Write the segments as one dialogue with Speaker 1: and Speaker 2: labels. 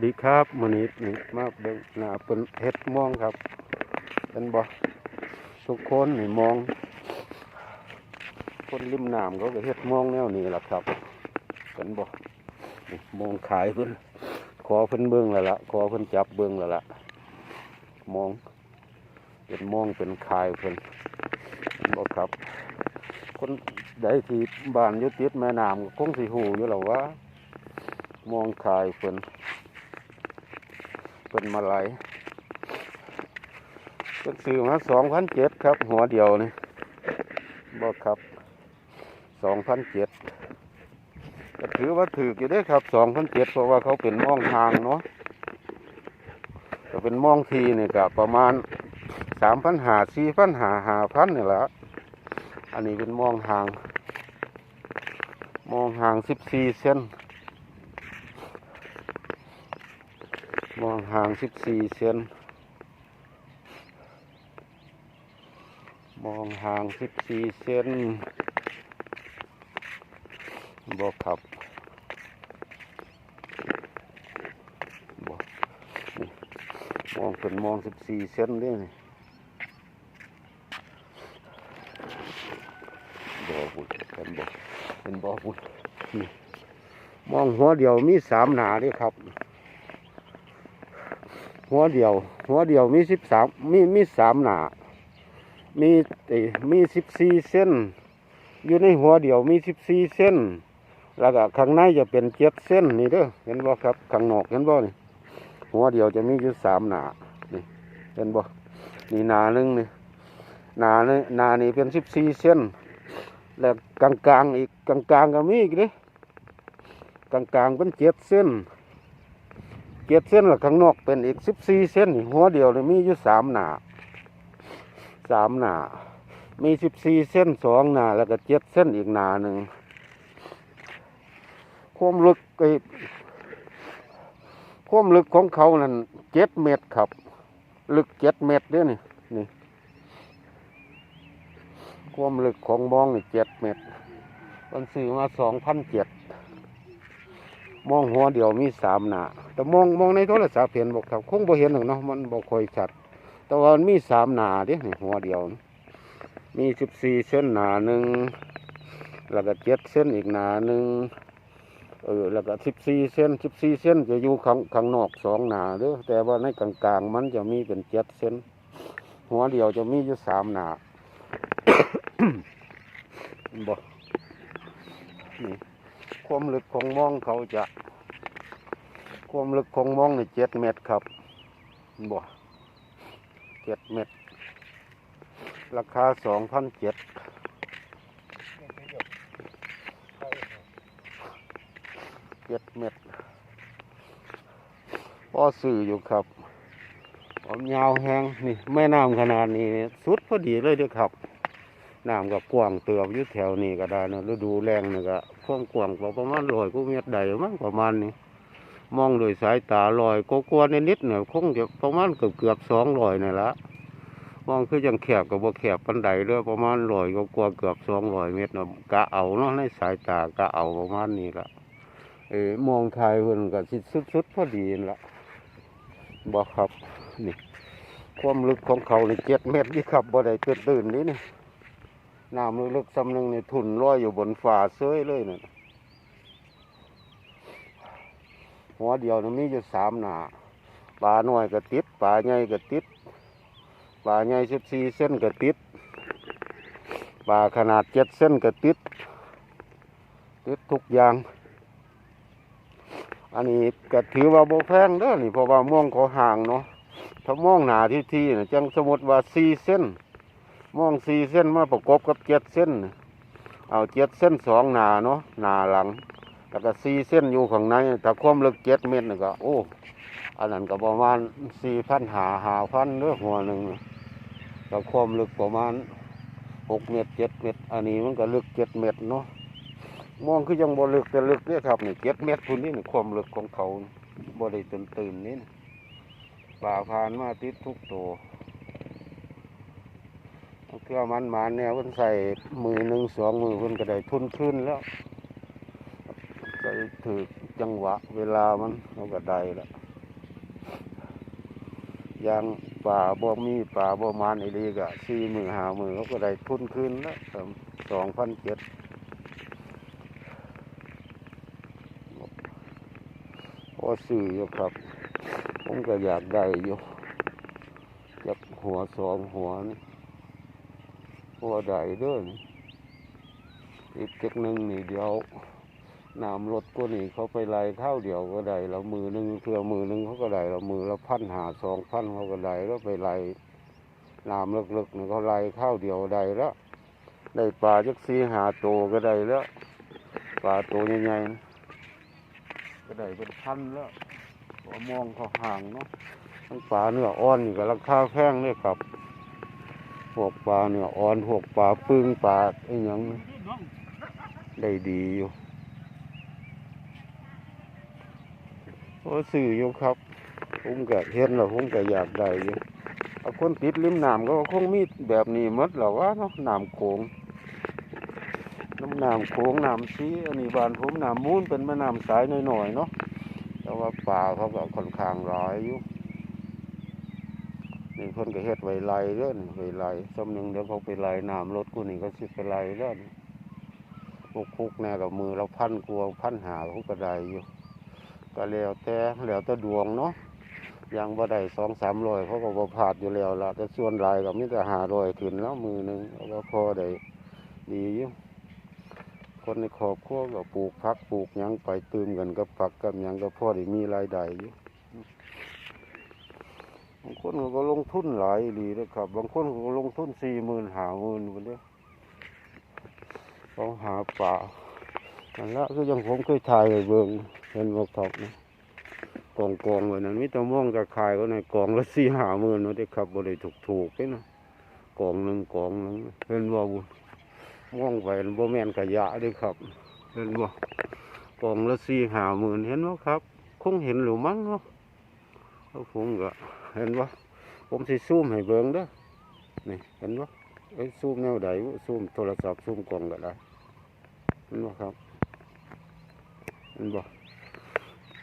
Speaker 1: ดีครับมื้อนี้นี่มาเบิ่งหน้าเป็นเฮ็ดมองครับเป็นบ่ทุกคนนี่มอง คนริมน้ำเขาก็เฮ็ดมองแนวนี้ล่ะครับเป็นบ่มองขายเพิ่นขอเพิ่นเบิ่งแล้วล่ะขอเพิ่นจับเบิ่งแล้วล่ะมอง เป็นมองเป็นขายเพิ่นบ่ครับ คนใดที่บ้านอยู่ติดแม่น้ำก็คงสิฮู้อยู่แล้วว่ามองขายเพิ่น เป็นมาหลายเป็นซื้อมาสองพันเจ็ดครับ หัวเดียวนี่บอกครับสองพันเจ็ดถือว่าถืออยู่ได้ครับสองพันเจ็ดเพราะว่าเขาเป็นมองทางเนาะก็เป็นมองทีนี่ก็ประมาณสามพันหาสี่พันหาหาพันนี่แหละอันนี้เป็นมองทาง มองห่างสิบสี่เซน มอง ห่างสิบสี่เซนมองห่างสิบสี่เซนบอกครับบอกมองเป็นมองสิบสี่เซนเด้นี่บอกบุญเป็นบอกเป็นบอกบุญมองหัวเดียวมีสามหนาด้วยครับ หัวเดียว หัวเดียวมีสิบสามมีมีสามหนามีเออมีสิบสี่เส้น อยู่ในหัวเดียวมีสิบสี่เส้น แล้วก็ข้างในจะเป็นเจ็ดเส้นนี่เด้อเห็นบ่ครับข้างนอกเห็นบ่นี่หัวเดียวจะมีอยู่สามหนานี่เห็นบ่นี่หนาหนึ่งนี่หนานี่หนานี่เป็นสิบสี่เส้น แล้วกลางกลางอีกกลางกลางก็มีอีกเด้กลางกลางเป็นเจ็ดเส้น เจ็ดเส้นล้วข้างนอกเป็นอีกสิบสี่เส้นหัวเดียวเลยมีอยู่สามหนาสามหนา มีสิบสี่เส้นสองหนาแล้วก็เจ็ดเส้นอีกหนาหนึ่งความลึกไอ้ความลึกของเขานั่นเจ็ดเมตรครับ ลึกเจ็ดเมตรเด้อนี่นี่ความลึกของมองนี่เจ็ดเมตรมันซื้อมาสองพันเจ็ด มองหัวเดียวมีสามหน้าแต่มองมองในโทรศัพท์เห็นบอกครับคงบ่เห็นหรอกเนาะมันบ่ค่อยชัด แต่ว่ามันมีสามหน้าเด้นี่หัวเดียว มีสิบสี่เส้นหนาหนึ่งแล้วก็เจ็ดเส้นอีกหนาหนึ่งเออแล้วก็สิบสี่เส้นสิบสี่เส้นจะอยู่ข้างข้างนอกสองหนาเด้อแต่ว่าในกลางกลางๆมันจะมีเป็นเจ็ดเส้น หัวเดียวจะมีอยู่สามหนาบ่นี่ ความลึกของมองเขาจะ ความลึกของมองในเจ็ดเมตรครับบ่เจ็ดเมตร ราคาสองพันเจ็ดเจ็ดเมตรพ่อสื่ออยู่ครับผมยาวแห้งนี่แม่น้ำขนาดนี้สุดพอดีเลยเด้อครับน้ำก็กว้างเติบอยู่แถวนี้ก็ได้นะฤดูแรงนี่ก็ ความกว้างประมาณร้อยกว่าเมตรได้มั้งประมาณนี้มองโดยสายตาลอยก็กลัวนิดๆเนี่ยคงจะประมาณเกือบเกือบสองร้อยนี่ละมองคือยังแคบกับบ่แคบปันใดด้อประมาณร้อยก็กลัวเกือบสองร้อยเมตรเนาะกะเอาเนาะในสายตากะเอาประมาณนี้ละเออมองทายเพิ่นก็สิสุดๆพอดีนั่นละบ่ครับนี่ความลึกของเขาในเจ็ดเมตรนี่ครับบ่ได้เกิดตื่นนี่นี่ น้ำลึกๆซ้ำหนึงนี่ทุนลอยอยู่บนฟ้าเซ้ยเลยเนี่ยหัวเดียวนี่มีอยู่สามหนาปลาหน่อยก็ติดปลาใหญ่ก็ติดปลาใหญ่สิบสี่เส้นก็ติดปลาขนาดเจ็ดเส้นก็ติดติดทุกอย่าง อันนี้ก็ถือว่าโบแพงเด้อนี่เพราะว่าม่วงเขาห่างเนาะถ้าม่วงหนาที่ที่นะจังสมมติว่าสี่เส้น ม่วงสี่เส้นมาประกบกับเจ็ดเส้น เอาเจ็ดเส้นสองหนาเนาะหนาหลัง แล้วก็สี่เส้นอยู่ข้างในถ้าความลึกเจ็ดเมตรนี่ก็โอ้อันนั้นก็ประมาณสี่พันหาหาพันเด้อหัวหนึ่งถ้าความลึกประมาณหกเมตรเจ็ดเมตร อันนี้มันก็ลึกเจ็ดเมตรเนาะมองคือยังบ่ลึกแต่ลึกเนี่ยครับนี่เจ็ดเมตรพุ่นนี่นี่ความลึกของเขาบ่ได้ตื่นตื่นนี่นี่ป่าพานมาติดทุกตัว เพื่อมันมาเนี่ยเพิ่นใส่มือหนึ่งสองมือเพิ่นก็ได้ทุนขึ้นแล้วใส่ถือจังหวะ เวลามันเราก็ได้ละยางป่าบ่มีป่าบ่มานอ้ดีก็สี่มือหามือเขาก็ได้ทุนคืนแล้วสองพันเจ็ดพอซื้ออยู่ครับ ผมก็อยากได้อยู่อยากหัวสองหัวนี่ หัวได้เด้อนี่อีกเจ็กหนึ่งนี่เดียวน้ำรถก็นี่เขาไปไล่เข้าเดียวก็ได้แล้วมือหนึ่งเพื่อมือหนึ่งเขาก็ได้แล้วมือละพันหาสองพันเขาก็ได้แล้วไปไล่น้ำลึกๆนี่เขาไล่เข้าเดียวได้แล้วได้ปลาจักสีหาโตวก็ได้แล้วปลาตัวใหญ่ๆก็ได้เป็นพันแล้วมองเขาห่างเนาะทั้งปลาเนื้ออ่อนนี่ก็ราคาแพงเลยครับ พวกปลาเนื้ออ่อนพวกปลาปึ้งปลาไอ้ยังได้ดีอยู่โอ้สื่ออยู่ครับผมก็เห็นแล้วผมก็อยากได้อยู่เอาคนติดริมน้ำก็คงมีแบบนี้หมดหรอวะเนาะน้ำโขงน้ำน้ำโขงน้ำซีอันนี้บ้านผมน้ำมูนเป็นแม่น้ำสายหน่อยๆเนาะแต่ว่าป่าเขาก็ค่อนข้างร้ายอยู่ นี่เพิ่นก็เฮ็ดไว้ไล่เด้อนไว้ไล่สำหนึ่งเดี๋ยวเขาไปไล่น้ำรถกูนี่ก็สิไปไล่เด้อนพวกคุกแน่กับมือเราพันกลัวพันหาเขาก็ได้อยู่ก็แล้วแต่แล้วแต่ดวงเนาะยังบ่ได้สองสามร้อยเขาก็บ่พลาดอยู่แล้วละแต่ส่วนหลายก็มีแต่หาร้อยขึ้นแล้วมือหนึ่งเขาก็พอได้ดีอยู่คนในครอบครัวก็ปลูกพักปลูกยังไปตื่มกันกับผักกับยังก็พอได้มีรายได้อยู่ บางคนก็ลงทุนหลายดีนะครับ บางคนก็ลงทุนสี่หมื่นหาหมื่นคนเดียวเขาหาป่าอันละคือยังผมเคยถ่ายไปเบิ่งเห็นบอกครับนะกองกองๆไว้นั้นมิตรม่วงกับขายก็ในกองละสี่หาหมื่นนะที่ครับบริถูกถูกๆเลยนะกองหนึ่งกองหนึ่งเห็นว่าบุญมองไปบ่แมนกะยะเด้วยครับ เห็นบ่กล่องละสี่หาหมื่นเห็นบ่ครับ คงเห็นหรือมั้งเนาะแล้วผมก็ เห็นบ่ผมสิซูมให้เบิ่งเด้อนี่เห็นบ่ไอ้ซูมแนวใดซูมโทรศัพท์ซูมกล่องก็ได้เห็นบ่ครับเห็นบ่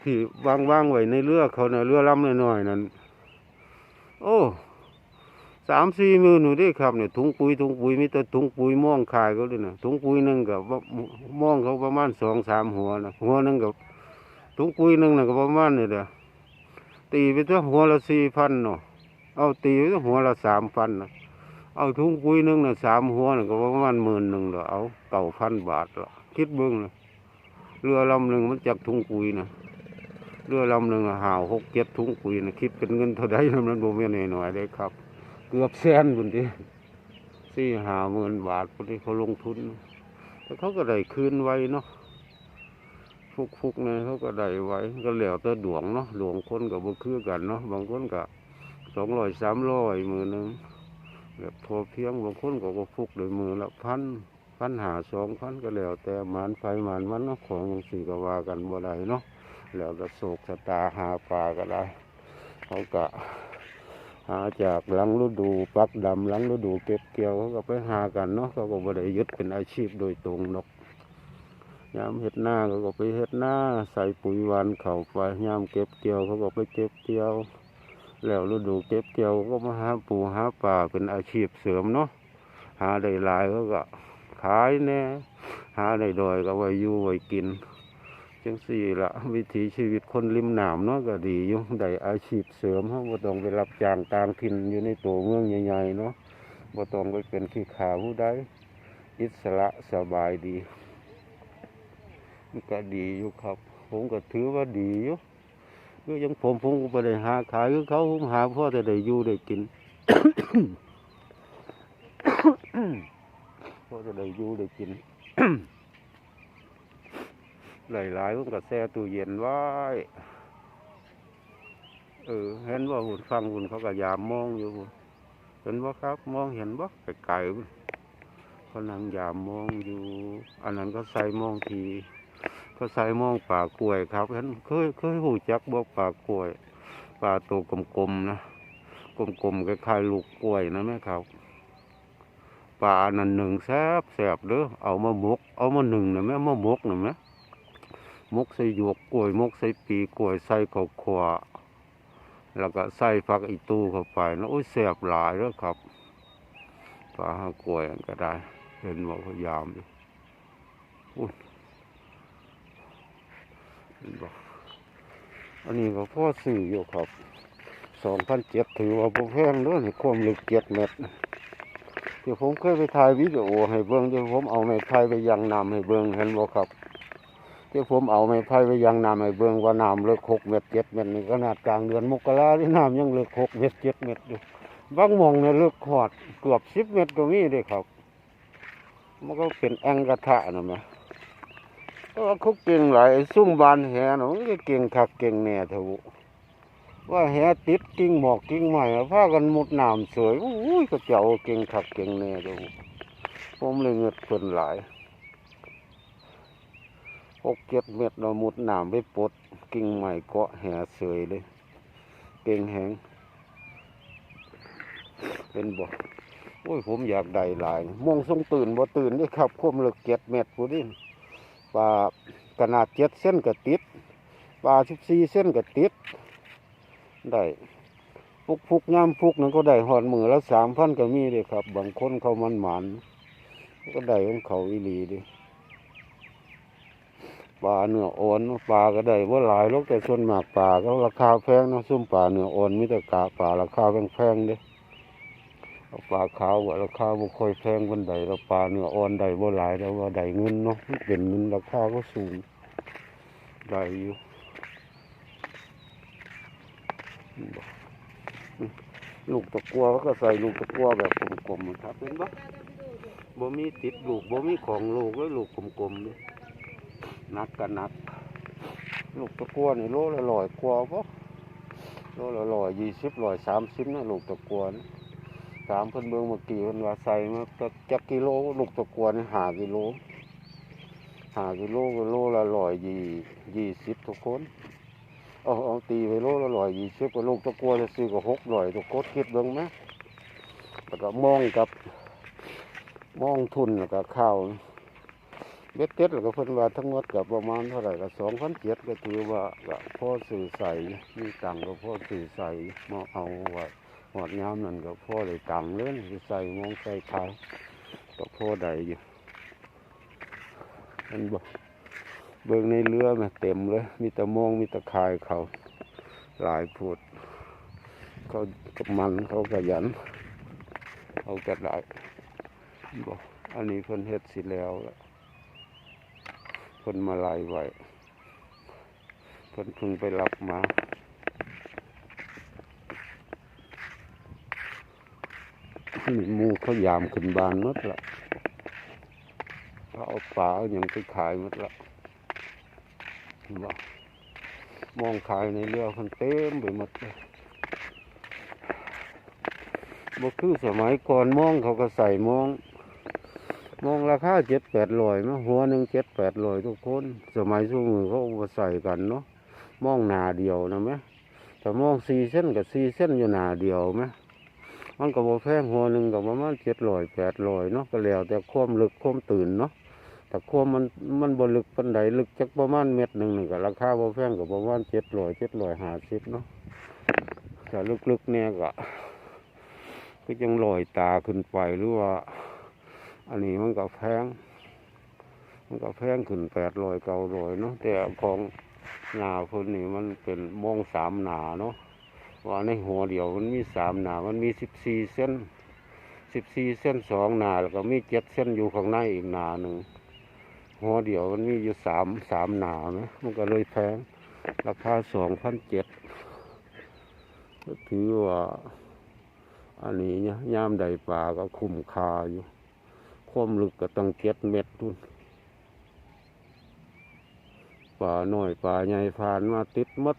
Speaker 1: ที่วางวางๆไว้ในเรือเขาน่ะเรือลำน้อยๆนั่นโอ้สามสี่หมื่นหนูได้ครับเนี่ยถุงปุ๋ยถุงปุ๋ยมีแต่ถุงปุ๋ยม่วงขายเขาด้วยนะถุงปุ๋ยหนึ่งกับม่วงเขาประมาณสองสามหัวนะหัวหนึ่งกับถุงปุ๋ยหนึ่งนะก็ประมาณนี่เด้อ ตีไปตัวหัวละสี่พันเนาะเอาตีไปตัวหัวละสามพันนะเอาถุงปุ๋ยหนึ่งนะสามหัวนะก็ประมาณหมื่นหนึ่งเด้อเอาเก้าพันบาทละคิดเบิ้งเลยเรือลำหนึ่งมันจากถุงปุ๋ยนะเรือลำหนึ่งน่าวหกเจ็ดถุงปุ๋ยนะคิดเป็นเงินเท่าใดนะมันโบแม่นหน่อยๆเลยครับ เกือบแสนบุญทีสี่หาหมื่นบาทบุญทีเขาลงทุนแต่เขาก็ได้คืนไว้เนาะ ฟุกฟุกๆเนี่ยเขาก็ได้ไว้ ก็แล้วแต่ดวงเนาะดวงคนกับบ่คือกันเนาะบางคนก็สองร้อยสามร้อยมือหนึ่งแบบพอเพียงบางคนก็ก็ฟุกโดยมือละพันพันหาสองพันก็แล้วแต่หมานไฟหมานมันเนาะของอย่างสี่ก็ว่ากันบ่ได้เนาะแล้วก็โศกชะตาหาปลาก็ได้เขาก็หาจากหลังฤดูปักดำหลังฤดูเก็บเกี่ยวเขาก็ไปหากันเนาะเขาก็บ่ได้ยึดเป็นอาชีพโดยตรงนก ยามเฮ็ดหน้าเขาก็ไปเฮ็ดหน้าใส่ปุ๋ยหวานเขาไปยามเก็บเกี่ยวเขาก็ไปเก็บเกี่ยว แล้วฤดูเก็บเกี่ยวก็มาหาปูหาปลาเป็นอาชีพเสริมเนาะหาได้หลายเขาก็ขายแน่หาได้ดอยก็ไว้อยู่ไว้กินจังสี่ละวิถีชีวิตคนริมหน้ำเนาะก็ดีอยู่ได้อาชีพเสริมเขาบ่ต้องไปรับจ้างตามถิ่นอยู่ในตัวเมืองใหญ่ๆเนาะบ่ต้องไปเป็นขี้ขาผู้ใดอิสระสบายดี ก็ดีอยู่ครับ ผมก็ถือว่าดีอยู่คืออยังผมผมก็บ่ได้หาขายคือเขาผมหาพ่อแต่ได้อยู่ได้กินพ่อจะได้อยู่ได้กินหลายๆผมก็แช่ตู้เย็นไว้เออเห็นว่าหุ่นฟังหุ่นเขาก็ยามมองอยู่ เห็นว่าครับ มองเห็นบ่ไกลๆเขานั่งยามมองอยู่ อันนั้นก็ใส่มองที เขาใส่มองป่ากล้วยครับเห็นเคยเคยหูจักบ่ป่ากล้วยป่าตัวกลมๆนะกลมๆคล้ายๆลูกกล้วยนะแม่ครับปลานนั้นหนึ่งแซบแซบเด้อเอามาหมกเอามาหนึ่งนะแม่มาหมกนะแม่มกใส่หยวกกล้วยมกใส่ปีกล้วยใส่ข้าวขวาแล้วก็ใส่ผักอีตูเข้าไปนะโอ้ยแสบหลายแล้วครับปลาห้ากล้วยก็ได้ เห็นว่าพยายามอยู่ บอันนี้ก็พ่อสื่ออยู่ครับสองพันเจ็ดถือว่าบ่แพงเด้วยความลึกเจ็ดเมตรเดี๋ยวผมเคยไปถ่ายวิดีโอให้เบิ่งเดี๋ยวผมเอาไม้ไผ่ไปยังน้ำให้เบิ่งเห็นบ่ครับที่ผมเอาไม้ไผ่ไปยังน้ำให้เบิ่งว่าน้ำลึกหกเมตรเจ็ดเมตรนี่ขนาดกลางเดือนมกราที่น้ำยังเลึกหกเมตรเจ็ดเมตรอยู่บางมองเนี่ยลึกขอดเกือบสิบเมตรก็มีเด้ครับ มันก็เป็นแองกระทะนะแม่ แต่ว่าเขาเก่งหลายซุ่มบานแหนะมันก็เก่งคักเก่งแน่เถอะว่าแหติดกิ่งหมอกกิ่งไม้อะพากันหมดน้ำเสยอุ้ยก็เจ้าเก่งคักเก่งแน่เถอะผมเลยเงิดเพิ่นหลายหกเจ็ดเม็ดเราหมดน้ำไปปดกิ่งใหม่เกาะแห่เสยเลยเก่งแหงเป็นบ่โอ้ยผมอยากได้หลายม่วงทรงตื่นบ่ตื่นนี่ครับความลึกเจ็ดเม็ดผู้ดิ ปลาขนาดเจ็ดเส้นก็ติดปลาสิบสี่เส้นก็ติดได้พุกพุกย่ำพุกนั้นก็ได้หอดมือแล้วสามพันก็มีเลยครับ บางคนเขามันหมันก็ได้ของเขาอีหลีดิปลาเนื้ออ่อนปลาก็ได้ว่าหลายลูกแต่ส่วนมากปลาก็ราคาแพงนะซุ่มปลาเนื้ออ่อนมีแต่กาปลาราคาแพงๆเด้ เอาปลาขาวว่าราคาบ่ค่อยแพงบันไดแล้วปลาเนื้ออ่อนได้บ่หลายแต่ว่าได้เงินเนาะเป็นเงินราคาก็สูงได้อยู่ลูกตะกัวเขาก็ใส่ลูกตะกัวแบบกลมๆนะครับเห็นปะบ่มีติดลูกบ่มีของลูกเลยลูกกลมๆนี่นักกันนักลูกตะกัวนี่โลละร้อยกว่าปะโลละร้อยยี่สิบร้อยสามสิบนะลูกตะกัวนี่ สามเพิ่นเบิ่งเมื่อกี้เพิ่นว่าใส่มาจักกิโลลูกตะกัวนหากิโลหากิโลก็โลละร้อยยี่ยี่สิบทุกคนเอาเอาตีไปโลละร้อยยี่สิบก็ลูกตะกัวจะซื้อก็หกร้อยทุกคนคิดเบิ่งไหมแล้วก็มองกับมองทุนแล้วก็ข้าวเบ็ดเต็ดแล้วก็เพิ่นว่าทั้งหมดกับประมาณเท่าไหร่ก็สองพันเจ็ดก็ถือว่าก็พ่อสื่อใส่มีตังค์ก็พ่อสื่อใส่มาเอาไว้ หอดยามนั่นก็พ่อได้ตังเลยสิใส่มองใส่ขายก็พ่อได้อยู่เห็นบ่เบิ่งในเรือม่เต็มเลย มีต่มองมีต่ขายเขา หลายพูดเขากับมันเขาขยันเขาก็ได้บ่อันนี้เพิ่นเฮ็ดสิแล้วล่ะเพิ่นมาไล่ไว้เพิ่นเพิ่งไปรับมา นี่มูเขายามขึ้นบานหมดละเขาเอาปลาเอาอย่างไปขายหมดละมองขายในเรือคนเต็มไปหมดเลยบ่คือสมัยก่อนมองเขาก็ใส่มอง มองราคาเจ็ดแปดร้อยมั้หัวหนึ่งเจ็ดแปดร้อยทุกคน สมัยสู้มือเขาเอามาใส่กันเนาะมองหนาเดียวนะไหมแต่มองสี่เส้นกับสี่เส้นอยู่หนาเดียวไหม มันก็บ่แพงหัวหนึ่งกับประมาณเจ็ดร้อยแปดร้อยเนาะก็แล้ว แต่ความลึกความตื่นเนาะแต่ความมันมันบ่ลึกปันใดลึกจักประมาณเม็ดหนึ่งหนี่งก็ราคาบ่แพงกับประมาณเจ็ดร้อยเจ็ดร้อยห้าสิบเนาะแต่ลึกๆเนี่ยก็ก็ยังลอยตาขึ้นไปหรือว่า อันนี้มันก็แพงมันก็แพงขึ้นแปดร้อยเก้าร้อยเนาะแต่ของหนาคนนี้มันเป็นมองสามหนาเนาะ ว่าในหัวเดียวมันมีสามหนามันมีสิบสี่เส้นสิบสี่เส้นสองหนาแล้วก็มีเจ็ดเส้นอยู่ข้างในอีกหนาหนึ่งหัวเดียวมันมีอยู่สามสามหนานะมันก็เลยแพงราคาสองพันเจ็ดก็ถือว่า อันนี้เนี่ยยามใดปลาก็คุ้มค่าอยู่ความลึกก็ตั้งเจ็ดเม็ดทุนป่าน้อยป่าใหญ่ผ่านมาติดหมด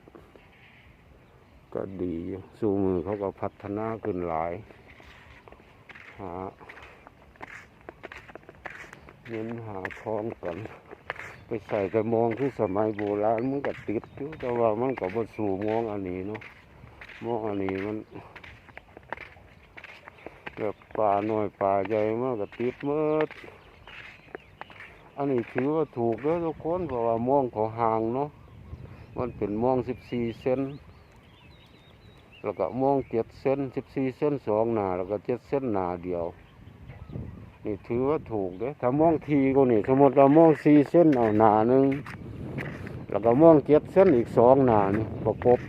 Speaker 1: ก็ดีสู่มือเขาก็พัฒนาขึ้นหลายหาเงินหาทองกัน ไปใส่กระมองที่สมัยโบราณมันก็ติดอยู่แต่ว่ามันก็บ่สู่มองอันนี้เนาะมองอันนี้มันแบบป่าหน้อยป่าใหญ่มากก็ติดหมืดอันนี้ถือว่าถูกแล้วทุกคนเพราะว่ามองเขาห่างเนาะมันเป็นมองสิบสี่เซน แล้วก็ม่วงเจ็ดเส้นสิบสี่เส้นสองหนาแล้วก็เจ็ดเส้นหนาเดียว นี่ถือว่าถูกเด้ถ้าม่วงทีก็นี่ สมมติเราม่วงสี่เส้นเอาหนาหนึ่งแล้วก็ม่วงเจ็ดเส้นอีกสองหนานี่ประกบ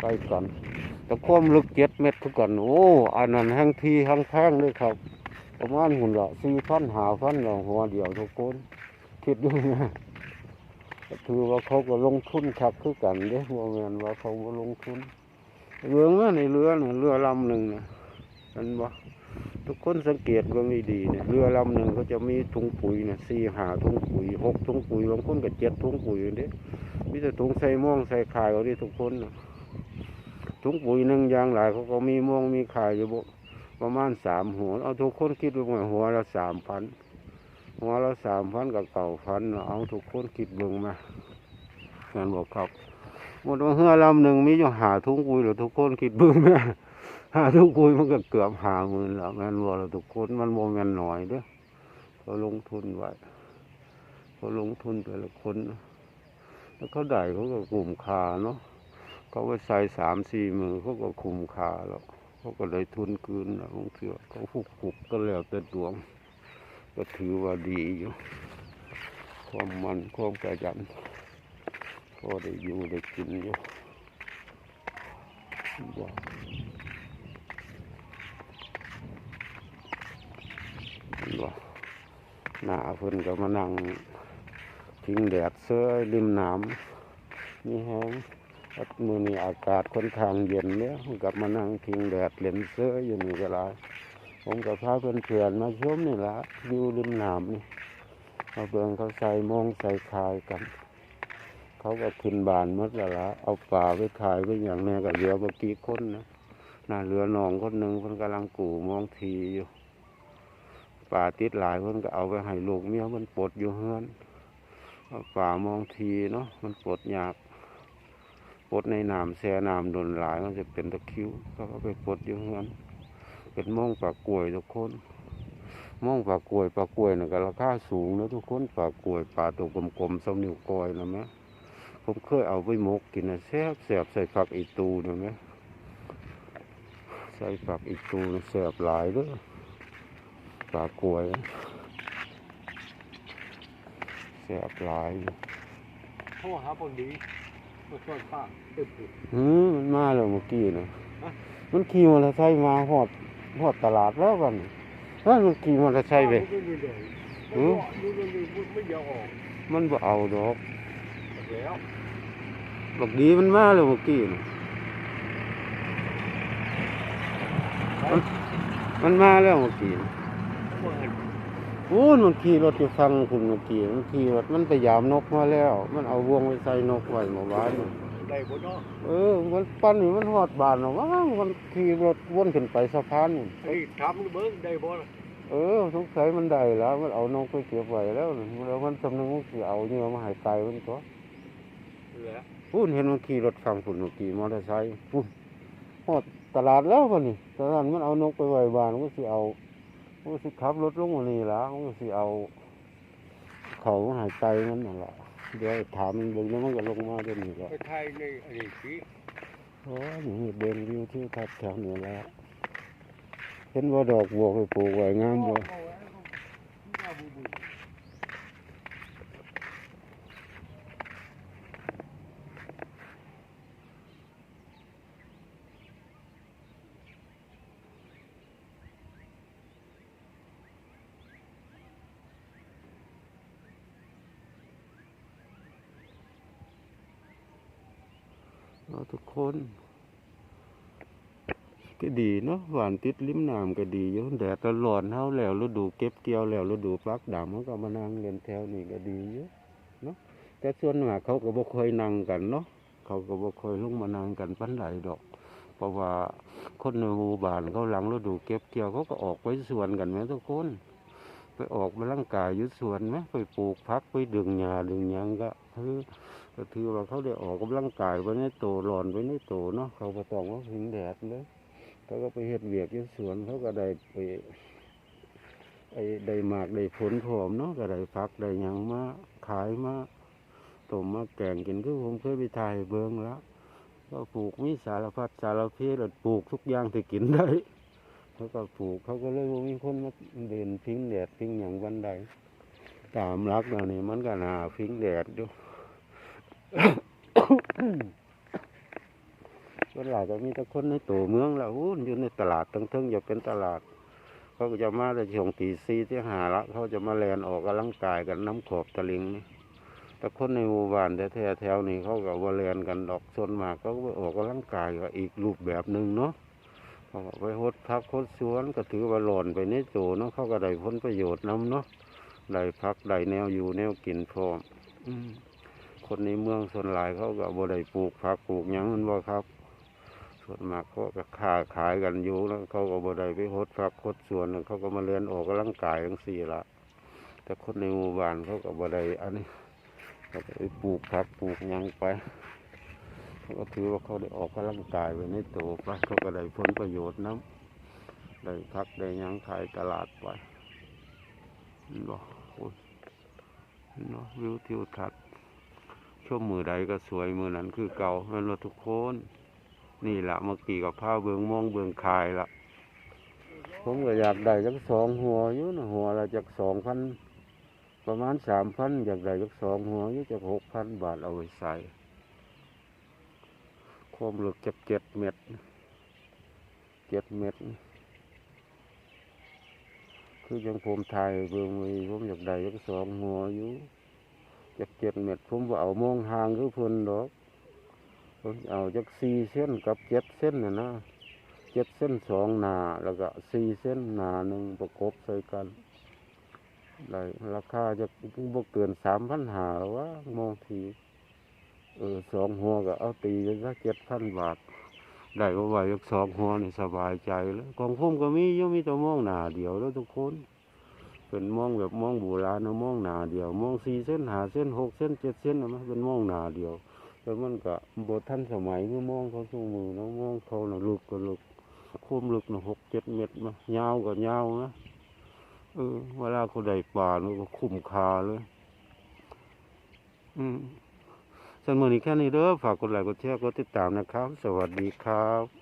Speaker 1: ไปกันแต่ความลึกเจ็ดเม็ดคือกัน โอ้อันนั้นแห้งทีแห้งแพงเลยครับ ประมาณหุ่นละสี่พันหาพันละหัวเดียวทุกคนคิดดูนะก็ถือว่าเขาก็ลงทุนคักคือกันเด้โมเมนว่าเขาลงทุน เรือเงี้ยในเรือเนี่ยเรือลำหนึ่งเนี่ยเห็นบ่ทุกคนสังเกตก็ไม่ดีเนี่ยเรือลำหนึ่งเขาจะมีถุงปุ๋ยเนี่ยสี่หาถุงปุ๋ยหกถุงปุ๋ยบางคนก็เจ็ดถุงปุ๋ยเด้มีแต่ถุงใส่ม่วงใส่ขายเขาดิทุกคนน่ะถุงปุ๋ยหนึ่งอย่างหลายเขาก็มีม่วงมีขายอยู่บ่ประมาณสามหัวเอาทุกคนคิดดูว่าหัวละสามพันหัวละสามพันกับเก่าพันเอาทุกคนคิดเบิ่งมาเงินบอกครับ หมดว่าเฮือลำหนึ่งมีอยู่หาทุ่งกุยหรือทุกคนคิดบิ่งแม่หาทุ่งกุยมันก็เกือบหาหมื่นแล้วแม่นบ่แล้วทุกคนมันโมแมนหน่อยเด้อเขาลงทุนไว้เขาลงทุนแต่ละคนแล้วเขาได้เขาก็กลุ่มคาเนาะเขาไปใส่สามสี่มือเขาก็คุมคาแล้วเขาก็เลยทุนคืนนะลงเสือเขาฟุกฟุกก็แล้วแต่ดวง ก็ถือว่าดีอยู่ ความมันความกระยัน อได้อยู่ได้กินอยู่ว่าว่าหน้าเพิ่นก็มานั่งพิงแดดเสื้อริมน้ำนี่แห้งอัดมือนี้อากาศค่อนข้างเย็นเนี่ยกลับมานั่งพิงแดดเล่นเสื้ออยู่นี่ก็หลายผมกับพาเพื่อนเพื่อนๆมาชมนี่ละอยู่ริมน้ำนี่มาเบิ่งเขาใส่โมงใส่คายกัน เขาก็ขึ้นบานมดล้วละเอาป่าไปขายไปอย่างแน่ก็เหลือเมื่อกี้คนนะน่าเหลือนองคนหนึ่งเพิ่นกำลังกู่มองทีอยู่ป่าติดหลายเพิ่นก็เอาไปให้ลูกเมียมันปลดอยู่เฮือนป่ามองทีเนาะมันปลดยากปลดในน้ำแช่น้ำโดนหลายมันจะเป็นตะคริวเขาก็ไปปลดอยู่เฮือนเป็นม่องปลากกล้วยทุกคนม่องปลากกล้วยปลากกล้วยน่ะก็ราคาสูงนะทุกคนปลากกล้วยปลาตัวกลมๆสมนิ้วก้อยนะแม่ ผมเคยเอาไปหมกกินนะแซ่บแซ่บใส่ฝักอีตูนะไหมใส่ฝักอีตูนะแซ่บหลายเด้วยปลากล้วยแซ่บหลายอยู่
Speaker 2: โทรหาพอดีมาช่วยป้าตึ๊บ
Speaker 1: อืมมันมาแล้วเมื่อกี้นะมันขี่มอเตอร์ไซค์มาหอดหอดตลาดแล้วกันเฮ้ยมันขี่มอเตอร์ไซค์ไป
Speaker 2: ไม่ได้เลย
Speaker 1: หือ
Speaker 2: ดูดูดูไม่ยอมออก
Speaker 1: มันบ่เอาดอก
Speaker 2: แล้ว
Speaker 1: บักดีมันมาแล้วเมื่อกี้นะมันมันมาแล้วเมื่อกี้นะ
Speaker 2: ว่าไง
Speaker 1: โอ้ยมันขี่รถอยู่ฟังคุณเมื่อกี้มันขี่รถมันไปยามนกมาแล้ว มันเอาวงไปใส่นกไว้เมื่อวานนี่
Speaker 2: ได้บ่เนาะ
Speaker 1: เออ มันปั้นนี่มันหอดบานหรอวะมันขี่รถวนขึ้นไปสะพานนี่
Speaker 2: ไอ้ถามเบิ้งได้บ่ล่ะ
Speaker 1: เออสงสัยมันได้แล้ว มันเอานกไปเก็บไว้แล้วนี่แล้วมันสำนึกว่าสิเอาเนื้อมาใหายตายมันตัว
Speaker 2: แล้ว
Speaker 1: พูนเห็นมันขี่รถฟังฝุ่นเมื่อกี้มอเตอร์ไซค์พูนหอดตลาดแล้วคนนี่ตลาดมันเอานกไปไว้บ้านมันก็สิเอามันก็สิขับรถลงมานี่ละมันก็สิเอา เขาหายใจมันนั่นแหละเดี๋ยวถามมันเบิ่งแล้วมันก็ลงมาเดี๋ยวนี้ก็
Speaker 2: ไปไทยในอันนี้สิ
Speaker 1: โอ้ยนี่เดินวิวที่ทับแถวนี้แหล้วเห็นว่าดอกบัวไปปลูกไว้งามบ่
Speaker 2: เอาไว้เอาบูบู
Speaker 1: เอาทุกคนก็ดีเนาะหวานติดริมน้ำก็ดีอยู่แดดร้อนๆเฮาแล้วฤดูเก็บเกี่ยวแล้วฤดูฟักดำมันก็มานั่งเล่นแถวนี้ก็ดีอยู่เนาะแต่ส่วนมากเขาก็บ่ค่อยนั่งกันเนาะเขาก็บ่ค่อยลงมานั่งกันปานใดดอก เพราะว่าคนในหมู่บ้านเขาหลังฤดูเก็บเกี่ยวเขาก็ออกไปสวนกันแหมทุกคน ไปออกไปร่างกายยู่สวนไหมไปปลูกพักไปดึงหญ้าดึงหยังก็คือ ก็ถือว่าเขาได้ออกกำลังกายไปในโตร้อนไปในโตเนาะเขาก็ต้องว่าพิงแดดเลยเขาก็ไปเฮ็ดเวียกยู่สวนเขาก็ได้ไปไอ้ได้หมากได้ผลผอมเนาะก็ได้พักได้ยังมาขายมาต้มมาแกงกินคือผมเคยไปถ่ายเบิ่งแล้วก็ปลูกมีสารพัดสารเพศปลูกทุกอย่างที่กินได้เขาก็ปลูกเขาก็เลยมีคนมาเดินพิงแดดพิงอย่างวันใดตามรักแล้วนี่มันก็น่าพิงแดดอยู่ ส่วนหลายก็มีแต่คนในตัวเมืองละอู้อยู่ในตลาดทั้งเทิงอย่าเป็นตลาด เขาก็จะมาแต่ช่วงตีสี่ที่หาละ เขาจะมาแลนออกกำลังกายกันน้ำขอบตะลิงนี่แต่คนในหมู่บ้านแท้ๆแถวนี้เขาก็ว่าแลนกันดอกส่วนมากเขาก็ออกกำลังกายก็อีกรูปแบบหนึ่งเนาะเขาไปหดพักหดสวนก็ถือว่าหล่นไปในโจเนาะเขาก็ได้ผลประโยชน์นํเนาะได้พักได้แนวอยู่แนวกินพร้อม อืม คนในเมืองส่วนหลายเขาก็บ่ได้ปลูกผักปลูกหยังมันบ่ครับ ส่วนมากเขาก็ค้าขายกันอยู่แล้วเขาก็บ่ได้ไปหดพักหดสวนเขาก็มาเรียนออกกำลังกายทั้งสี่ละแต่คนในหมู่บ้านเขาก็บ่ได้อันนี้เขาไปปลูกผักปลูกหยังไปเขาก็ถือว่าเขาได้ออกกำลังกายไปในตัวไปเขาก็ได้ผลประโยชน์น้ำได้พักได้หยังขายตลาดไปเนบ่โอ้ยเนบ่วิวทิวทัศน ช่วงมือใดก็สวยมือนั้นคือเก่าแม่นว่าทุกคน นี่แหละเมื่อกี้กับผ้าเบืองมองเบืองคายละผมก็อยากได้จักสองหัวอยู่นะหัวละจากสองพันประมาณสามพันอยากได้จักสองหัวอยู่จากหกพันบาทเอาไว้ใส่ความลึกจากเจ็ดเมตรเจ็ดเมตร คือยังผมถ่ายเบืองมีผมอยากได้จักสองหัวอยู่ จากเจ็ดเมตรผมว่าเอามองห่างคือเพิ่นดอกผมเอาจากสี่เส้นกับเจ็ดเส้นน่ะนะเจ็ดเส้นสองหนาแล้วก็สี่เส้นหนาหนึ่งประกบใส่กันได้ราคาจะบ่เกินสามพันหาหรอวะมองทีเออสองหัวก็เอาตีไปสักเจ็ดพันบาท ได้ก็ไหวจากสองหัวนี่สบายใจแล้วของผมก็มียังมีแต่มองหนาเดียวแล้วทุกคน เป็นมองแบบมองโบราณนะมองหนาเดียวมองสี่เส้นหาเส้นหกเส้นเจ็ดเส้นนะมั้ยเป็นมองหนาเดียวแต่มันก็บทท่านสมัยเมื่อมองเขาสู้มือเนาะมองเขานะลึกก็ลึกโคมลึกน่ะหกเจ็ดเมตรมายาวก็ยาวนะเออเวลาเขาได้ปลามันก็คุ้มคาเลย อืมส่วนมือนี้แค่นี้เด้อฝากกดไลค์กดแชร์กดติดตามนะครับ สวัสดีครับ